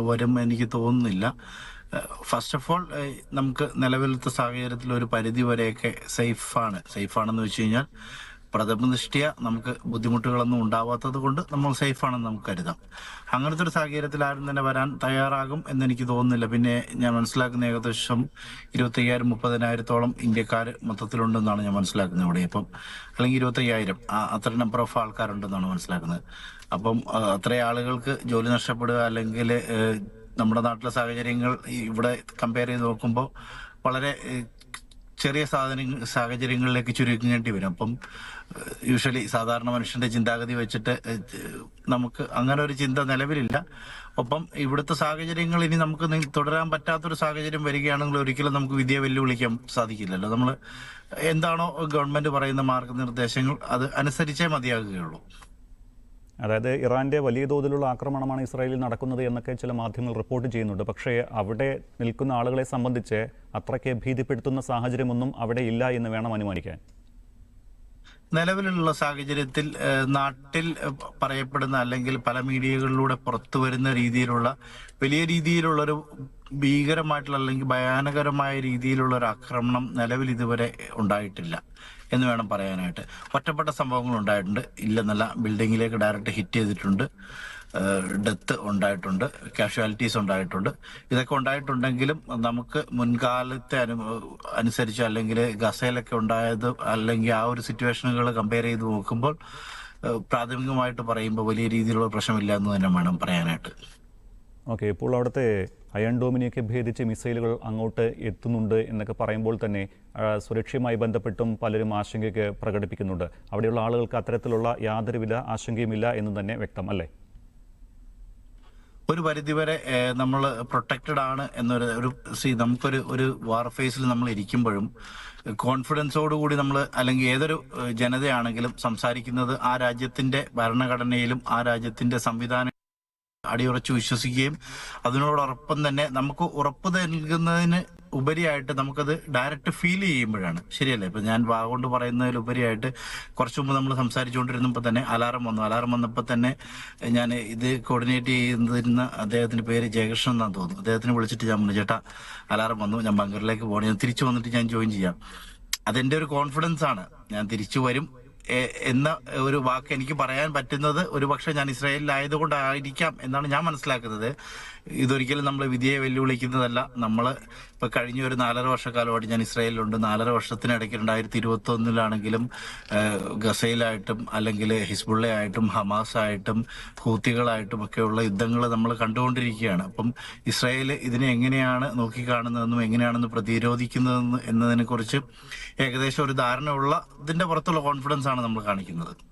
വരും എനിക്ക് തോന്നുന്നില്ല. ഫസ്റ്റ് ഓഫ് ഓൾ നമുക്ക് നിലവിലത്തെ സാഹചര്യത്തിൽ ഒരു പരിധി വരെയൊക്കെ സേഫാണ് സേഫാണെന്ന് വെച്ച് കഴിഞ്ഞാൽ പ്രഥമ നമുക്ക് ബുദ്ധിമുട്ടുകളൊന്നും ഉണ്ടാവാത്തത് കൊണ്ട് നമ്മൾ സേഫാണെന്ന് നമുക്ക് കരുതാം. അങ്ങനത്തെ ഒരു സാഹചര്യത്തിൽ ആരും തന്നെ വരാൻ തയ്യാറാകും എന്ന് എനിക്ക് തോന്നുന്നില്ല. പിന്നെ ഞാൻ മനസ്സിലാക്കുന്ന ഏകദേശം ഇരുപത്തി അയ്യായിരം മുപ്പതിനായിരത്തോളം ഇന്ത്യക്കാർ മൊത്തത്തിലുണ്ടെന്നാണ് ഞാൻ മനസ്സിലാക്കുന്നത് ഇവിടെ. ഇപ്പം അല്ലെങ്കിൽ ഇരുപത്തി അയ്യായിരം അത്ര നമ്പർ ഓഫ് ആൾക്കാരുണ്ടെന്നാണ് മനസ്സിലാക്കുന്നത്. അപ്പം അത്ര ആളുകൾക്ക് ജോലി നഷ്ടപ്പെടുക അല്ലെങ്കിൽ നമ്മുടെ നാട്ടിലെ സാഹചര്യങ്ങൾ ഇവിടെ കമ്പയർ ചെയ്ത് നോക്കുമ്പോൾ വളരെ ചെറിയ സാധന സാഹചര്യങ്ങളിലേക്ക് ചുരുക്കേണ്ടി വരും. അപ്പം യൂഷ്വലി സാധാരണ മനുഷ്യന്റെ ചിന്താഗതി വെച്ചിട്ട് നമുക്ക് അങ്ങനെ ഒരു ചിന്ത നിലവിലില്ല. ഒപ്പം ഇവിടുത്തെ സാഹചര്യങ്ങൾ ഇനി നമുക്ക് തുടരാൻ പറ്റാത്തൊരു സാഹചര്യം വരികയാണെങ്കിൽ ഒരിക്കലും നമുക്ക് വിദ്യ വെല്ലുവിളിക്കാൻ സാധിക്കില്ലല്ലോ. നമ്മൾ എന്താണോ ഗവൺമെന്റ് പറയുന്ന മാർഗനിർദ്ദേശങ്ങൾ അത് അനുസരിച്ചേ മതിയാകുകയുള്ളൂ. അതായത് ഇറാന്റെ വലിയ തോതിലുള്ള ആക്രമണമാണ് ഇസ്രായേലിൽ നടക്കുന്നത് എന്നൊക്കെ ചില മാധ്യമങ്ങൾ റിപ്പോർട്ട് ചെയ്യുന്നുണ്ട്. പക്ഷേ അവിടെ നിൽക്കുന്ന ആളുകളെ സംബന്ധിച്ച് അത്രയ്ക്ക് ഭീതിപ്പെടുത്തുന്ന സാഹചര്യമൊന്നും അവിടെ ഇല്ല എന്ന് വേണം അനുമാനിക്കാൻ. നിലവിലുള്ള സാഹചര്യത്തിൽ നാട്ടിൽ പറയപ്പെടുന്ന അല്ലെങ്കിൽ പല മീഡിയകളിലൂടെ പുറത്തു വരുന്ന രീതിയിലുള്ള വലിയ രീതിയിലുള്ള ഒരു ഭീകരമായിട്ടുള്ള അല്ലെങ്കിൽ ഭയാനകരമായ രീതിയിലുള്ള ഒരു ആക്രമണം നിലവിൽ ഇതുവരെ ഉണ്ടായിട്ടില്ല എന്ന് വേണം പറയാനായിട്ട്. ഒറ്റപ്പെട്ട സംഭവങ്ങൾ ഉണ്ടായിട്ടുണ്ട്. ഇല്ലെന്നല്ല ബിൽഡിങ്ങിലേക്ക് ഡയറക്റ്റ് ഹിറ്റ് ചെയ്തിട്ടുണ്ട്. ഡെത്ത് ഉണ്ടായിട്ടുണ്ട്. കാഷ്വാലിറ്റീസ് ഉണ്ടായിട്ടുണ്ട്. ഇതൊക്കെ ഉണ്ടായിട്ടുണ്ടെങ്കിലും നമുക്ക് മുൻകാലത്തെ അനു അനുസരിച്ച് അല്ലെങ്കിൽ ഗസയിലൊക്കെ ഉണ്ടായത് അല്ലെങ്കിൽ ആ ഒരു സിറ്റുവേഷനുകൾ കമ്പയർ ചെയ്ത് നോക്കുമ്പോൾ പ്രാഥമികമായിട്ട് പറയുമ്പോൾ വലിയ രീതിയിലുള്ള പ്രശ്നമില്ല എന്ന് തന്നെ വേണം പറയാനായിട്ട്. ഓക്കെ ഇപ്പോൾ അവിടുത്തെ അയൺ ഡോമിനെയൊക്കെ ഭേദിച്ച് മിസൈലുകൾ അങ്ങോട്ട് എത്തുന്നുണ്ട് എന്നൊക്കെ പറയുമ്പോൾ തന്നെ സുരക്ഷയുമായി ബന്ധപ്പെട്ടും പലരും ആശങ്കയൊക്കെ പ്രകടിപ്പിക്കുന്നുണ്ട്. അവിടെയുള്ള ആളുകൾക്ക് അത്തരത്തിലുള്ള യാതൊരുവിധ ആശങ്കയുമില്ല എന്ന് തന്നെ വ്യക്തം അല്ലേ ഒരു പരിധിവരെ നമ്മൾ പ്രൊട്ടക്റ്റഡ് ആണ് എന്നൊരു ഒരു സി നമുക്കൊരു ഒരു വാർ ഫേസിൽ നമ്മൾ ഇരിക്കുമ്പോഴും കോൺഫിഡൻസോടുകൂടി നമ്മൾ അല്ലെങ്കിൽ ഏതൊരു ജനതയാണെങ്കിലും സംസാരിക്കുന്നത് ആ രാജ്യത്തിന്റെ ഭരണഘടനയിലും ആ രാജ്യത്തിന്റെ സംവിധാനം അടിയുറച്ച് വിശ്വസിക്കുകയും അതിനോടൊപ്പം തന്നെ നമുക്ക് ഉറപ്പ് നൽകുന്നതിന് ഉപരിയായിട്ട് നമുക്കത് ഡയറക്റ്റ് ഫീൽ ചെയ്യുമ്പോഴാണ്. ശരിയല്ലേ? ഇപ്പൊ ഞാൻ വാഗോണ്ട് പറയുന്നതിലുപരിയായിട്ട് കുറച്ചു മുമ്പ് നമ്മൾ സംസാരിച്ചുകൊണ്ടിരുന്നപ്പോൾ തന്നെ അലാറം വന്നു. അലാറം വന്നപ്പോൾ തന്നെ ഞാൻ ഇത് കോർഡിനേറ്റ് ചെയ്തിരുന്ന അദ്ദേഹത്തിന്റെ പേര് ജയകൃഷ്ണൻ എന്നാണ് തോന്നുന്നു. അദ്ദേഹത്തിന് വിളിച്ചിട്ട് ഞാൻ പറഞ്ഞു ചേട്ടാ അലാറം വന്നു. ഞാൻ ബങ്കറിലേക്ക് പോകണം. ഞാൻ തിരിച്ചു വന്നിട്ട് ഞാൻ ജോയിൻ ചെയ്യാം. അതെന്റെ ഒരു കോൺഫിഡൻസ് ആണ്. ഞാൻ തിരിച്ചു വരും. എന്ന ഒരു വാക്ക് എനിക്ക് പറയാൻ പറ്റുന്നത് ഒരുപക്ഷെ ഞാൻ ഇസ്രായേലിലായതുകൊണ്ടായിരിക്കാം എന്നാണ് ഞാൻ മനസ്സിലാക്കുന്നത്. ഇതൊരിക്കലും നമ്മൾ വിധിയെ വെല്ലുവിളിക്കുന്നതല്ല. നമ്മൾ ഇപ്പൊ കഴിഞ്ഞ ഒരു നാലര വർഷക്കാലമായിട്ട് ഞാൻ ഇസ്രായേലിലുണ്ട്. നാലര വർഷത്തിനിടയ്ക്ക് രണ്ടായിരത്തി ഇരുപത്തി ഒന്നിലാണെങ്കിലും ഗസയിലായിട്ടും അല്ലെങ്കിൽ ഹിസ്ബുള്ളയായിട്ടും ഹമാസായിട്ടും ഹൂത്തികളായിട്ടും ഒക്കെയുള്ള യുദ്ധങ്ങൾ നമ്മൾ കണ്ടുകൊണ്ടിരിക്കുകയാണ് അപ്പം ഇസ്രായേൽ ഇതിനെ എങ്ങനെയാണ് നോക്കിക്കാണുന്നതെന്നും എങ്ങനെയാണെന്ന് പ്രതിരോധിക്കുന്നതെന്ന് എന്നതിനെക്കുറിച്ച് ഏകദേശം ഒരു ധാരണ ഉള്ള പുറത്തുള്ള കോൺഫിഡൻസ് ആണ് നമ്മൾ കാണിക്കുന്നത്.